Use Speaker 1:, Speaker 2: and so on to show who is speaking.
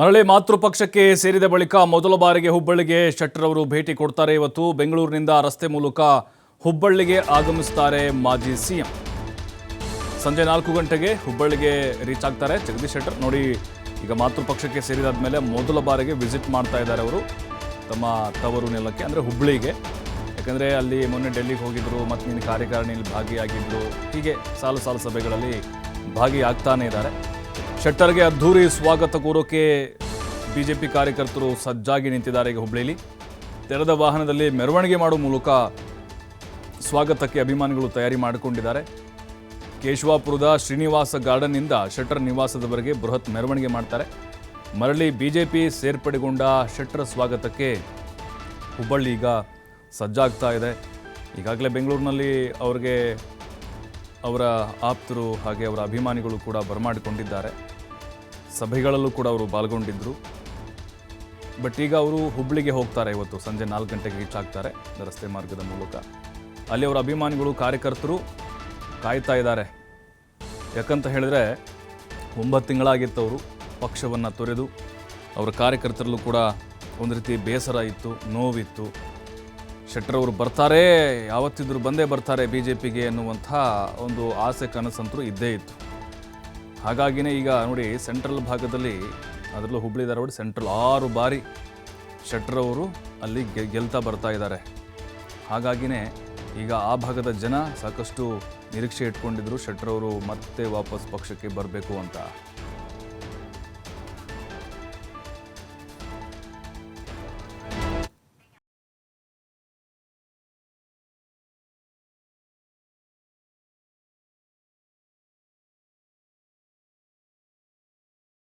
Speaker 1: ಮರಳಿ ಮಾತೃಪಕ್ಷಕ್ಕೆ ಸೇರಿದ ಬಳಿಕ ಮೊದಲ ಬಾರಿಗೆ ಹುಬ್ಬಳ್ಳಿಗೆ ಶೆಟ್ಟರ್ ಅವರು ಭೇಟಿ ಕೊಡ್ತಾರೆ ಇವತ್ತು ಬೆಂಗಳೂರಿನಿಂದ ರಸ್ತೆ ಮೂಲಕ ಹುಬ್ಬಳ್ಳಿಗೆ ಆಗಮಿಸ್ತಾರೆ ಮಾಜಿ ಸಿಎಂ. ಸಂಜೆ ನಾಲ್ಕು ಗಂಟೆಗೆ ಹುಬ್ಬಳ್ಳಿಗೆ ರೀಚ್ ಆಗ್ತಾರೆ ಜಗದೀಶ್ ಶೆಟ್ಟರ್. ನೋಡಿ, ಈಗ ಮಾತೃಪಕ್ಷಕ್ಕೆ ಸೇರಿದಾದ ಮೇಲೆ ಮೊದಲ ಬಾರಿಗೆ ವಿಸಿಟ್ ಮಾಡ್ತಾ ಇದ್ದಾರೆ ಅವರು. ತಮ್ಮ ತವರು ನೆಲಕ್ಕೆ, ಅಂದರೆ ಹುಬ್ಬಳ್ಳಿಗೆ. ಯಾಕಂದರೆ ಅಲ್ಲಿ ಮೊನ್ನೆ ಡೆಲ್ಲಿಗೆ ಹೋಗಿದ್ದರು ಮತ್ತು ನಿನ್ನ ಕಾರ್ಯಕಾರಿಣಿಯಲ್ಲಿ ಭಾಗಿಯಾಗಿದ್ದರು ಹೀಗೆ ಸಾಲು ಸಾಲು ಸಭೆಗಳಲ್ಲಿ ಭಾಗಿಯಾಗ್ತಾನೇ ಇದ್ದಾರೆ. ಶೆಟ್ಟರ್ಗೆ ಅದ್ಧೂರಿ ಸ್ವಾಗತ ಕೋರೋಕೆ ಬಿಜೆಪಿ ಕಾರ್ಯಕರ್ತರು ಸಜ್ಜಾಗಿ ನಿಂತಿದ್ದಾರೆ ಈಗ ಹುಬ್ಬಳ್ಳಿಲಿ ತೆರೆದ ವಾಹನದಲ್ಲಿ ಮೆರವಣಿಗೆ ಮಾಡುವ ಮೂಲಕ ಸ್ವಾಗತಕ್ಕೆ ಅಭಿಮಾನಿಗಳು ತಯಾರಿ ಮಾಡಿಕೊಂಡಿದ್ದಾರೆ. ಕೇಶವಾಪುರದ ಶ್ರೀನಿವಾಸ ಗಾರ್ಡನ್ನಿಂದ ಶೆಟ್ಟರ್ ನಿವಾಸದವರೆಗೆ ಬೃಹತ್ ಮೆರವಣಿಗೆ ಮಾಡ್ತಾರೆ. ಮರಳಿ ಬಿಜೆಪಿ ಸೇರ್ಪಡೆಗೊಂಡ ಶೆಟ್ಟರ್ ಸ್ವಾಗತಕ್ಕೆ ಹುಬ್ಬಳ್ಳಿ ಈಗ ಸಜ್ಜಾಗ್ತಾ ಇದೆ. ಈಗಾಗಲೇ ಬೆಂಗಳೂರಿನಲ್ಲಿ ಅವ್ರಿಗೆ ಅವರ ಆಪ್ತರು ಹಾಗೆ ಅವರ ಅಭಿಮಾನಿಗಳು ಕೂಡ ಬರಮಾಡಿಕೊಂಡಿದ್ದಾರೆ. ಸಭೆಗಳಲ್ಲೂ ಕೂಡ ಅವರು ಪಾಲ್ಗೊಂಡಿದ್ದರು ಬಟ್ ಈಗ ಅವರು ಹುಬ್ಬಳ್ಳಿಗೆ ಹೋಗ್ತಾರೆ ಇವತ್ತು, ಸಂಜೆ ನಾಲ್ಕು ಗಂಟೆಗೆ ರೀಚ್ ಆಗ್ತಾರೆ ರಸ್ತೆ ಮಾರ್ಗದ ಮೂಲಕ. ಅಲ್ಲಿ ಅವರ ಅಭಿಮಾನಿಗಳು ಕಾರ್ಯಕರ್ತರು ಕಾಯ್ತಾ ಇದ್ದಾರೆ. ಯಾಕಂತ ಹೇಳಿದ್ರೆ ಒಂಬತ್ತು ತಿಂಗಳಾಗಿತ್ತು ಅವರು ಪಕ್ಷವನ್ನು ತೊರೆದು. ಅವರ ಕಾರ್ಯಕರ್ತರಲ್ಲೂ ಕೂಡ ಒಂದು ರೀತಿ ಬೇಸರ ಇತ್ತು, ನೋವಿತ್ತು. ಶೆಟ್ಟರ್ ಅವರು ಬರ್ತಾರೆ, ಯಾವತ್ತಿದ್ರು ಬಂದೇ ಬರ್ತಾರೆ ಬಿ ಜೆ ಪಿಗೆ ಎನ್ನುವಂಥ ಒಂದು ಆಸೆ ಕನಸಂತರೂ ಇದ್ದೇ ಇತ್ತು. ಹಾಗಾಗಿನೇ ಈಗ ನೋಡಿ ಸೆಂಟ್ರಲ್ ಭಾಗದಲ್ಲಿ, ಅದರಲ್ಲೂ ಹುಬ್ಳಿ, ಧಾರವಾಡ ಸೆಂಟ್ರಲ್ ಆರು ಬಾರಿ ಶೆಟ್ಟರ್ ಅವರು ಅಲ್ಲಿ ಗೆ- ಗೆಲ್ತಾ ಬರ್ತಾ ಇದ್ದಾರೆ. ಹಾಗಾಗಿನೇ ಈಗ ಆ ಭಾಗದ ಜನ ಸಾಕಷ್ಟು ನಿರೀಕ್ಷೆ ಇಟ್ಕೊಂಡಿದ್ರು ಶೆಟ್ಟರ್ ಅವರು ಮತ್ತೆ ವಾಪಸ್ ಪಕ್ಷಕ್ಕೆ ಬರಬೇಕು ಅಂತ.